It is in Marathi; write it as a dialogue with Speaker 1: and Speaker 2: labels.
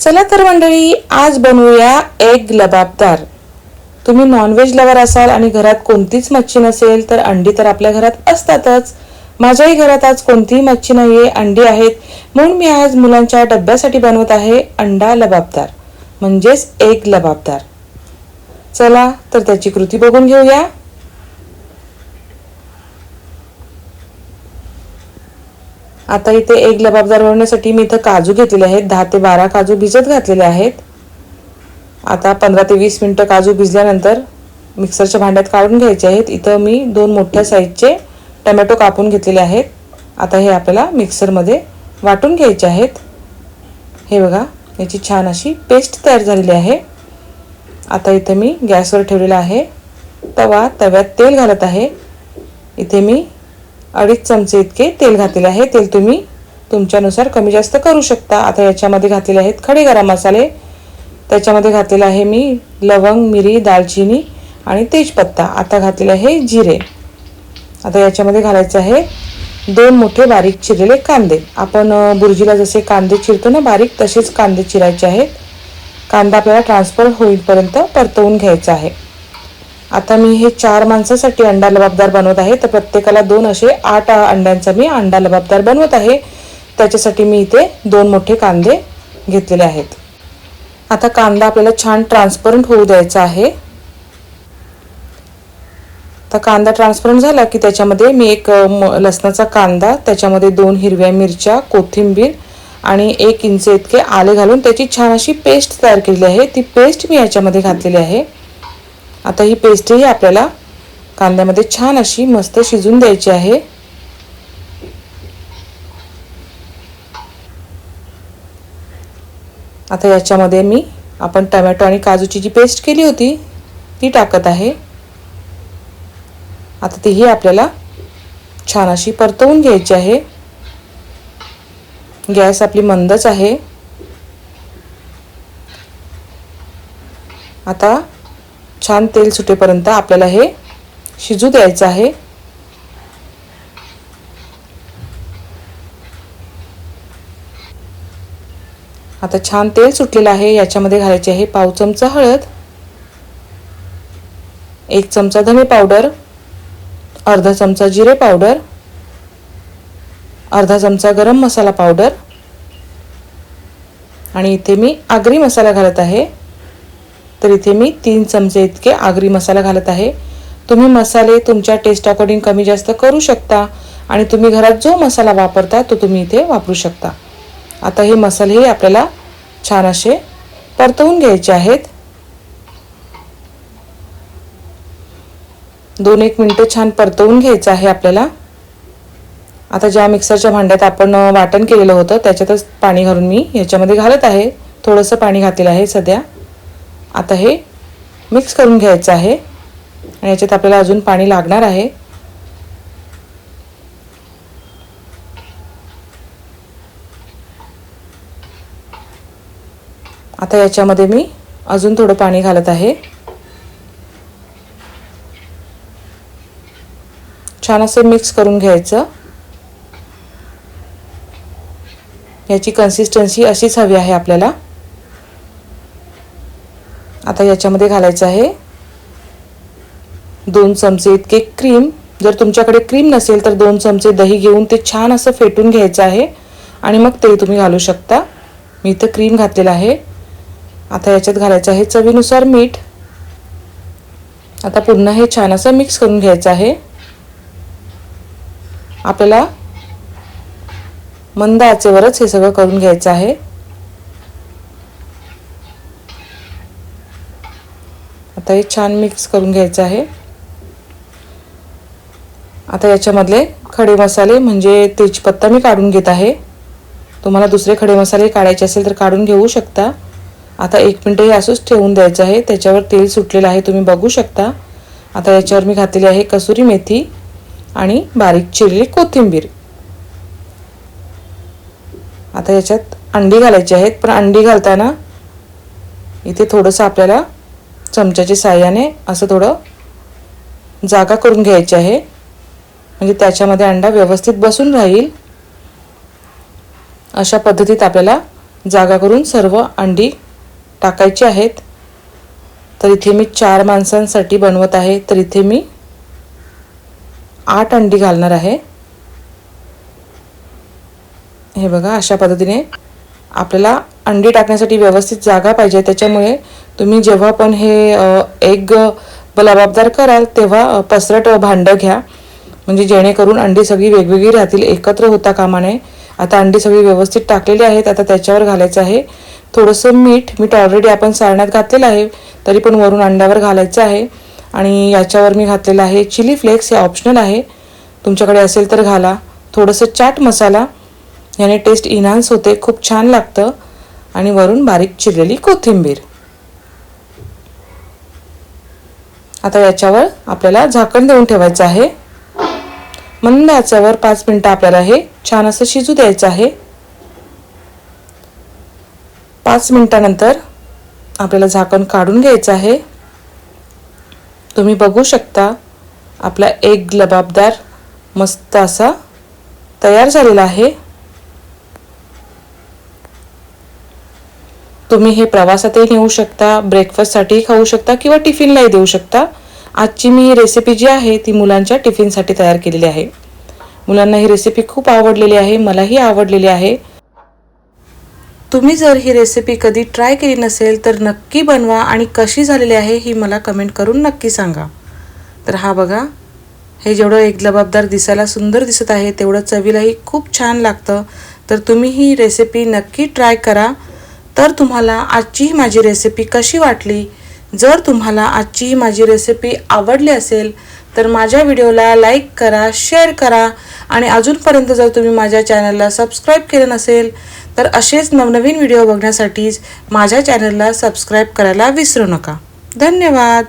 Speaker 1: चला तर मंडळी आज बनवूया एग लबाबदार. तुम्ही नॉनव्हेज लवर असाल आणि घरात कोणतीच मच्छी नसेल तर अंडी तर आपल्या घरात असतातच. माझ्याही घरात आज कोणतीही मच्छी नाहीये अंडी आहेत. म्हणून मी आज मुलांच्या डब्यासाठी बनवत आहे अंडा लबाबदार म्हणजेच एग लबाबदार. चला तर त्याची कृती बघून घेऊया. आता इथे एक लबाबदार बनवण्यासाठी मी इथं काजू घेतलेले आहेत. दहा ते बारा काजू भिजत घातलेले आहेत. आता पंधरा ते वीस मिनटं काजू भिजल्यानंतर मिक्सरच्या भांड्यात काढून घ्यायचे आहेत. इथं मी दोन मोठ्या साईजचे टमॅटो कापून घेतलेले आहेत. आता हे आपल्याला मिक्सरमध्ये वाटून घ्यायचे आहेत. हे बघा याची छान अशी पेस्ट तयार झालेली आहे. आता इथे मी गॅसवर ठेवलेला आहे. तवा तव्यात तेल घालत आहे. इथे मी अडीच चमचे इतके तेल घातलेले आहे. तेल तुम्ही तुमच्यानुसार कमी जास्त करू शकता. आता याच्यामध्ये घातलेले आहेत खडे गरम मसाले. त्याच्यामध्ये घातलेले आहे मी लवंग मिरी दालचिनी आणि तेजपत्ता. आता घातलेले आहे जिरे. आता याच्यामध्ये घालायचं आहे दोन मोठे बारीक चिरलेले कांदे. आपण बुर्जीला जसे कांदे चिरतो ना बारीक तसेच कांदे चिरायचे आहेत. कांदा आपल्याला ट्रान्सफर होईपर्यंत परतवून घ्यायचा आहे. आता मी हे चार माणसासाठी अंडा लबाबदार बनवत आहे. तर प्रत्येकाला दोन असे आठ अंड्यांचा मी अंडा लबाबदार बनवत आहे. त्याच्यासाठी मी इथे दोन मोठे कांदे घेतलेले आहेत. आता कांदा आपल्याला छान ट्रान्सपरंट होऊ द्यायचा आहे. तर कांदा ट्रान्सपरंट झाला की त्याच्यामध्ये मी एक म- लसणाचा कांदा त्याच्यामध्ये दोन हिरव्या मिरच्या कोथिंबीर आणि एक इंच इतके आले घालून त्याची छान अशी पेस्ट तयार केलेली आहे. ती पेस्ट मी याच्यामध्ये घातलेली आहे. आता ही पेस्टही आपल्याला कांद्यामध्ये छान अशी मस्त शिजून द्यायची आहे. आता याच्यामध्ये मी आपण टमॅटो आणि काजूची जी पेस्ट केली होती ती टाकत आहे. आता तीही आपल्याला छान अशी परतवून घ्यायची आहे. गॅस आपली मंदच आहे. आता छान तेल सुटेपर्यंत आपल्याला हे शिजू द्यायचं आहे. आता छान तेल सुटलेलं आहे याच्यामध्ये घालायचे आहे पाव चमचा हळद एक चमचा धने पावडर अर्धा चमचा जिरे पावडर अर्धा चमचा गरम मसाला पावडर आणि इथे मी आगरी मसाला घालत आहे. तर इथे मी तीन चमचे इतके आगरी मसाला घालत आहे. तुम्ही मसाले तुमच्या टेस्ट अकॉर्डिंग कमी जास्त करू शकता आणि तुम्ही घरात जो मसाला वापरता तो तुम्ही इथे वापरू शकता. आता हे मसालेही आपल्याला छान असे परतवून घ्यायचे आहेत. दोन एक मिनटं छान परतवून घ्यायचं आहे आपल्याला. आता ज्या मिक्सरच्या भांड्यात आपण वाटण केलेलं होतं त्याच्यातच पाणी घालून मी ह्याच्यामध्ये घालत आहे. थोडंसं पाणी घातलेलं आहे सध्या. आता हे मिक्स करून घ्यायचं आहे. आणि याच्यात आपल्याला अजून पाणी लागणार आहे. आता याच्यामध्ये मी अजून थोडं पाणी घालत आहे. छान असं मिक्स करून घ्यायचं. याची कन्सिस्टन्सी अशीच हवी आहे आपल्याला. आता याच्यामध्ये घालायचं आहे. दोन चमचे इतके क्रीम जर तुमच्याकडे क्रीम नसेल तर दोन चमचे दही घेऊन ते छान असं फेटून घ्यायचं आहे. आणि मग ते तुम्ही घालू शकता. मी इथं क्रीम घातलेलं आहे. आता याच्यात घालायचं आहे चवीनुसार मीठ. आता पुन्हा हे छान असं मिक्स करून घ्यायचं आहे. आपल्याला मंद आचेवरच हे सगळं करून घ्यायचं आहे. आता हे छान मिक्स करून घ्यायचं आहे. आता याच्यामधले खडे मसाले म्हणजे तेजपत्ता मी काढून घेत आहे. तुम्हाला दुसरे खडे मसाले काढायचे असेल तर काढून घेऊ शकता. आता एक मिनटं हे असंच ठेवून द्यायचं आहे. त्याच्यावर तेल सुटलेलं आहे तुम्ही बघू शकता. आता याच्यावर मी घातलेली आहे कसुरी मेथी आणि बारीक चिरलेली कोथिंबीर. आता याच्यात अंडी घालायची आहेत पण अंडी घालताना इथे थोडंसं आपल्याला चमच्याच्या साह्याने असं थोडं जागा करून घ्यायची आहे. म्हणजे त्याच्यामध्ये अंडा व्यवस्थित बसून राहील. अशा पद्धतीत आपल्याला जागा करून सर्व अंडी टाकायची आहेत. तर इथे मी चार माणसांसाठी बनवत आहे. तर इथे मी आठ अंडी घालणार आहे. हे बघा अशा पद्धतीने आपल्याला अंडी टाकण्यासाठी व्यवस्थित जागा पाहिजे. त्याच्यामुळे तुम्ही जेव्हा पण हे एग लबाबदार कराल तेव्हा पसरट भांडं घ्या. म्हणजे जेणेकरून अंडी सगळी वेगवेगळी राहतील एकत्र होता कामा नये. आता अंडी सगळी व्यवस्थित टाकलेली आहेत आता त्याच्यावर घालायचं आहे. थोडंसं मीठ मीठ ऑलरेडी आपण सारण्यात घातलेलं आहे तरी पण वरून अंड्यावर घालायचं आहे. आणि याच्यावर मी घातलेलं आहे चिली फ्लेक्स हे ऑप्शनल आहे. तुमच्याकडे असेल तर घाला. थोडंसं चाट मसाला याने टेस्ट इन्हान्स होते खूप छान लागतं. आणि वरून बारीक चिरलेली कोथिंबीर. आता याच्यावर आपल्याला झाकण देऊन ठेवायचं आहे. मंद याच्यावर पाच मिनिटं आपल्याला हे छान असं शिजू द्यायचं आहे. पाच मिनटानंतर आपल्याला झाकण काढून घ्यायचं आहे. तुम्ही बघू शकता आपला एक लबाबदार मस्त असा तयार झालेला आहे. तुम्ही हे प्रवासातही नेऊ शकता ब्रेकफास्टसाठीही खाऊ शकता किंवा टिफिनलाही देऊ शकता. आजची मी ही रेसिपी जी आहे ती मुलांच्या टिफिनसाठी तयार केलेली आहे. मुलांना ही रेसिपी खूप आवडलेली आहे मलाही आवडलेली आहे. तुम्ही जर ही रेसिपी कधी ट्राय केली नसेल तर नक्की बनवा आणि कशी झालेली आहे ही मला कमेंट करून नक्की सांगा. तर हा बघा हे जेवढं एक लबाबदार दिसायला सुंदर दिसत आहे तेवढं चवीलाही खूप छान लागतं. तर तुम्ही ही रेसिपी नक्की ट्राय करा. तर तुम्हाला आजची ही माझी रेसिपी कशी वाटली? जर तुम्हाला आजची ही माझी रेसिपी आवडली असेल तर माझ्या व्हिडिओला लाईक करा शेअर करा आणि अजूनपर्यंत जर तुम्ही माझ्या चॅनलला सबस्क्राईब केलं नसेल तर असेच नवनवीन व्हिडिओ बघण्यासाठीच माझ्या चॅनलला सबस्क्राईब करायला विसरू नका. धन्यवाद!